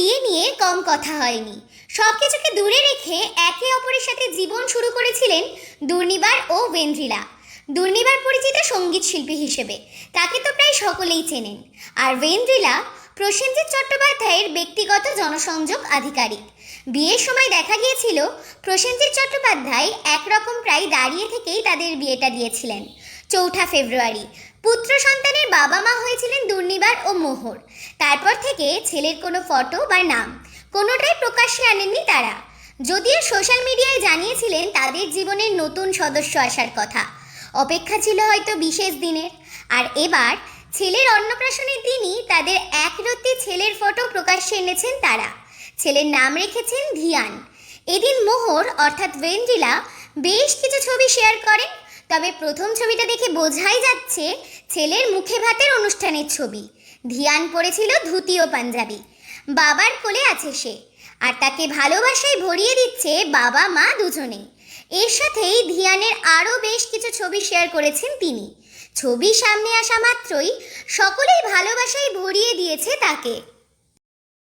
বিয়ে নিয়ে কম কথা হয়নি। সব কিছুকে দূরে রেখে একে অপরের সাথে জীবন শুরু করেছিলেন দুর্নিবার ও ওয়েন্দ্রিলা। দুর্নিবার পরিচিত সংগীত শিল্পী হিসেবে। তাকে তো প্রায় সকলেই চেনেন। আর ওয়েন্দ্রিলা প্রসেনজিৎ চট্টোপাধ্যায়ের ব্যক্তিগত জনসংযোগ আধিকারিক। বিয়ের সময় দেখা গিয়েছিল, প্রসেনজিৎ চট্টোপাধ্যায় একরকম প্রায় দাঁড়িয়ে থেকেই তাদের বিয়েটা দিয়েছিলেন। চৌঠা ফেব্রুয়ারি। পুত্র সন্তানের বাবা মা হয়েছিলেন দুর্নিবার ও মোহর। তারপর থেকে ছেলের কোনো ফটো বা নাম, কোনোটাই প্রকাশ্যে আনেননি তারা। যদিও সোশ্যাল মিডিয়ায় জানিয়েছিলেন তাদের জীবনের নতুন সদস্য আসার কথা। অপেক্ষা ছিল হয়তো বিশেষ দিনের। আর এবার ছেলের অন্নপ্রাশনের দিনই তাদের একরত্তি ছেলের ফটো প্রকাশ্যে এনেছেন তারা। ছেলের নাম রেখেছেন ধিয়ান। এদিন মোহর, অর্থাৎ ওয়েন্দ্রিলা বেশ কিছু ছবি শেয়ার করেন। তবে প্রথম ছবিটা দেখে বোঝাই যাচ্ছে ছেলের মুখে ভাতের অনুষ্ঠানের ছবি। ধিয়ান পড়েছিল ধুতি ও পাঞ্জাবি। বাবার কোলে আছে সে। আর তাকে ভালোবাসায় ভরিয়ে দিচ্ছে বাবা, মা দুজনেই এর সাথেই ধিয়ানের আরও বেশ কিছু ছবি শেয়ার করেছেন তিনি। ছবি সামনে আসা মাত্রই সকলেই ভালোবাসায় ভরিয়ে দিয়েছে তাকে।